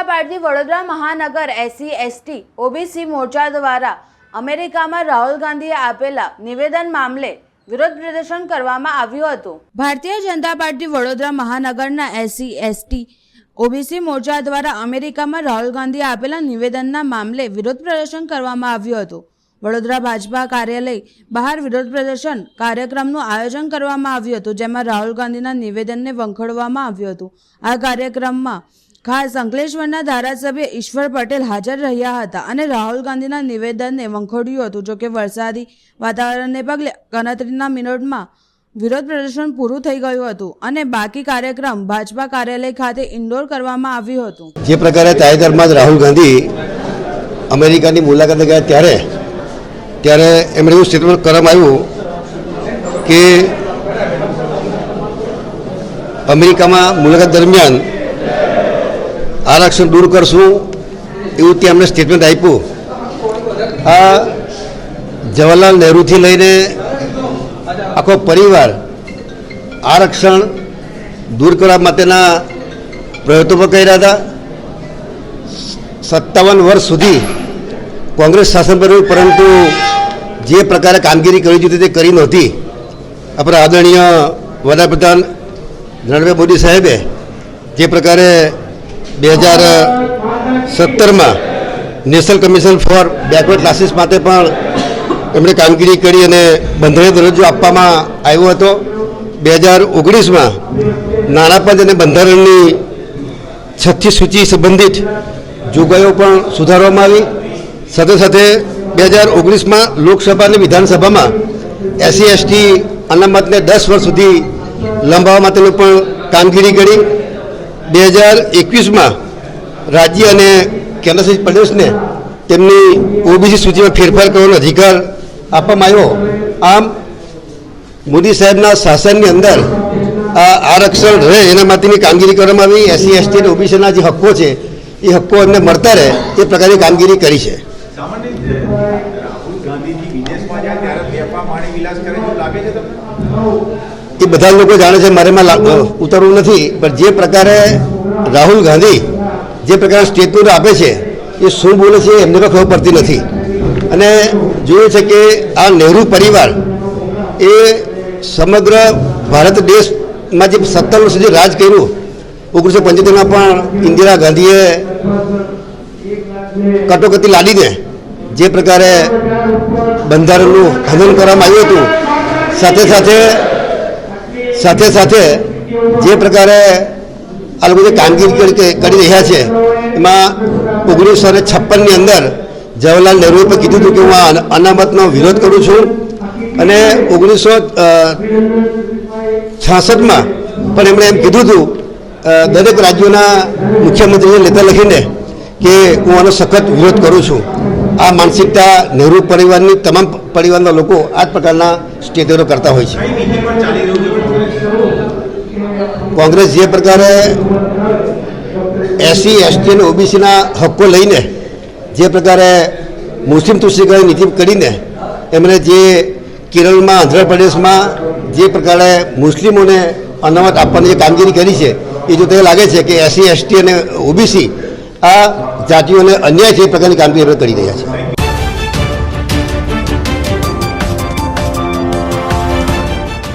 જનતા party Vadodara મહાનગર SC ST, OBC મોરચા દ્વારા અમેરિકામાં રાહુલ ગાંધીએ આપેલા નિવેદન મામલે વિરોધ પ્રદર્શન કરવામાં આવ્યું હતું. ભારતીય જનતા પાર્ટી વડોદરા મહાનગરના એસસી એસટી, ઓબીસી મોરચા દ્વારા અમેરિકામાં રાહુલ ગાંધીએ આપેલા નિવેદનના મામલે વિરોધ પ્રદર્શન કરવામાં આવ્યું હતું. વડોદરા ભાજપા કાર્યાલય બહાર વિરોધ પ્રદર્શન કાર્યક્રમનું આયોજન કરવામાં આવ્યું હતું, જેમાં રાહુલ ગાંધીના નિવેદનને વંખોડવામાં આવ્યું હતું. આ કાર્યક્રમમાં ખાસ અંકલેશ્વરના ધારાસભ્ય ઈશ્વર પટેલ હાજર રહ્યા હતા અને રાહુલ ગાંધીના નિવેદનને વંખોડ્યું હતું. જોકે વરસાદી વાતાવરણને પગલે ગણતરીના મિનિટમાં વિરોધ પ્રદર્શન પૂરું થઈ ગયું હતું અને બાકી કાર્યક્રમ ભાજપા કાર્યાલય ખાતે ઇન્ડોર કરવામાં આવ્યું હતું. જે પ્રકારે તાજેતરમાં જ રાહુલ ગાંધી અમેરિકાની મુલાકાતે ગયા ત્યારે ત્યારે એમણે એવું સ્ટેટમેન્ટ કરવામાં આવ્યું કે અમેરિકામાં મુલાકાત દરમિયાન આરક્ષણ દૂર કરશું એવું ત્યાં અમને સ્ટેટમેન્ટ આપ્યું. આ જવાહરલાલ નહેરુથી લઈને આખો પરિવાર આરક્ષણ દૂર કરવા માટેના પ્રયત્નો પણ કર્યા હતા. સત્તાવન વર્ષ સુધી કોંગ્રેસ શાસન પર પરંતુ જે પ્રકારે કામગીરી કરી જોઈતી તે કરી નહોતી. આપણા આદરણીય વડાપ્રધાન નરેન્દ્ર મોદી સાહેબે જે પ્રકારે બે હજાર સત્તરમાં national commission for backward classes માટે પણ એમણે કામગીરી કરી અને બંધારણ દરજ્જો આપવામાં આવ્યો હતો. બે હજાર ઓગણીસમાં નાણાં પંચ અને બંધારણની છઠ્ઠી સૂચિ સંબંધિત જોગવાઈઓ પણ સુધારવામાં આવી. સાથે સાથે બે હજાર ઓગણીસમાં લોકસભા અને વિધાનસભામાં એસસી, એસટી અનામતને દસ વર્ષ સુધી લંબાવવા માટેની પણ કામગીરી કરી. બે હજાર એકવીસમાં રાજ્ય અને કેન્દ્રશાસિત પ્રદેશને તેમની ઓબીસી સૂચિમાં ફેરફાર કરવાનો અધિકાર આપવામાં આવ્યો. આમ મોદી સાહેબના શાસનની અંદર આ આરક્ષણ રહે એના માટેની કામગીરી કરવામાં આવી. એસસી એસટી અને ઓબીસીના જે હક્કો છે એ હક્કો એમને મળતા રહે એ પ્રકારની કામગીરી કરી છે. એ બધા લોકો જાણે છે મારે ઉતરવું નથી પણ જે પ્રકારે રાહુલ ગાંધી જે પ્રકારના સ્ટેટમેન્ટ આપે છે, એ શું બોલે છે એમને પણ ખબર પડતી નથી. અને જોયું છે કે આ નહેરુ પરિવાર એ સમગ્ર ભારત દેશમાં જે સત્તર વર્ષ સુધી રાજ કર્યું, ઓગણીસો પંચોતેરમાં પણ ઇન્દિરા ગાંધીએ કટોકટી લાદીને જે પ્રકારે બંધારણનું હનન કરવામાં આવ્યું હતું, સાથે સાથે સાથે સાથે જે પ્રકારે આ લોકો જે કામગીરી કરી રહ્યા છે, એમાં ઓગણીસો ને છપ્પનની અંદર જવાહરલાલ નહેરુએ પણ કીધું હતું કે હું આ અનામતનો વિરોધ કરું છું. અને ઓગણીસો છાસઠમાં પણ એમણે એમ કીધું હતું દરેક રાજ્યોના મુખ્યમંત્રીને લેતા લખીને કે હું આનો સખત વિરોધ કરું છું. આ માનસિકતા નહેરુ પરિવારની તમામ પરિવારના લોકો આ જ પ્રકારના સ્ટેટરો કરતા હોય છે. કોંગ્રેસ જે પ્રકારે એસસી એસટી અને ઓબીસીના હક્કો લઈને, જે પ્રકારે મુસ્લિમ તુષ્ટિકરણ નીતિ કરીને એમણે જે કેરળમાં, આંધ્રપ્રદેશમાં જે પ્રકારે મુસ્લિમોને અનામત આપવાની જે કામગીરી કરી છે, એ જોતા તે લાગે છે કે એસસી એસટી અને ઓબીસી આ જાતિઓને અન્યાય છે એ પ્રકારની કામગીરી કરી રહ્યા છે